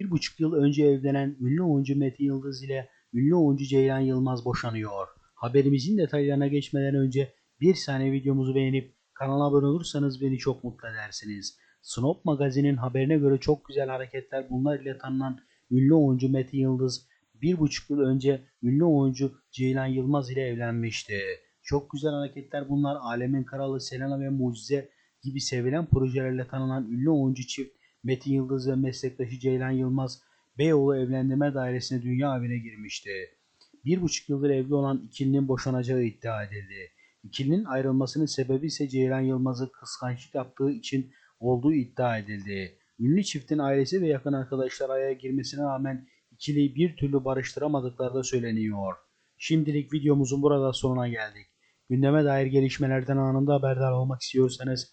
Bir buçuk yıl önce evlenen ünlü oyuncu Metin Yıldız ile ünlü oyuncu Ceylan Yılmaz boşanıyor. Haberimizin detaylarına geçmeden önce bir saniye videomuzu beğenip kanala abone olursanız beni çok mutlu edersiniz. Snop Magazin'in haberine göre çok güzel hareketler bunlar ile tanınan ünlü oyuncu Metin Yıldız bir buçuk yıl önce ünlü oyuncu Ceylan Yılmaz ile evlenmişti. Çok güzel hareketler bunlar Alemin Kralı Selena ve Mucize gibi sevilen projelerle tanınan ünlü oyuncu çift Metin Yıldız ve meslektaşı Ceylan Yılmaz Beyoğlu Evlendirme Dairesi'ne dünya evine girmişti. Bir buçuk yıldır evli olan ikilinin boşanacağı iddia edildi. İkilinin ayrılmasının sebebi ise Ceylan Yılmaz'ı kıskançlık yaptığı için olduğu iddia edildi. Ünlü çiftin ailesi ve yakın arkadaşlar araya girmesine rağmen ikiliyi bir türlü barıştıramadıkları da söyleniyor. Şimdilik videomuzun burada sonuna geldik. Gündeme dair gelişmelerden anında haberdar olmak istiyorsanız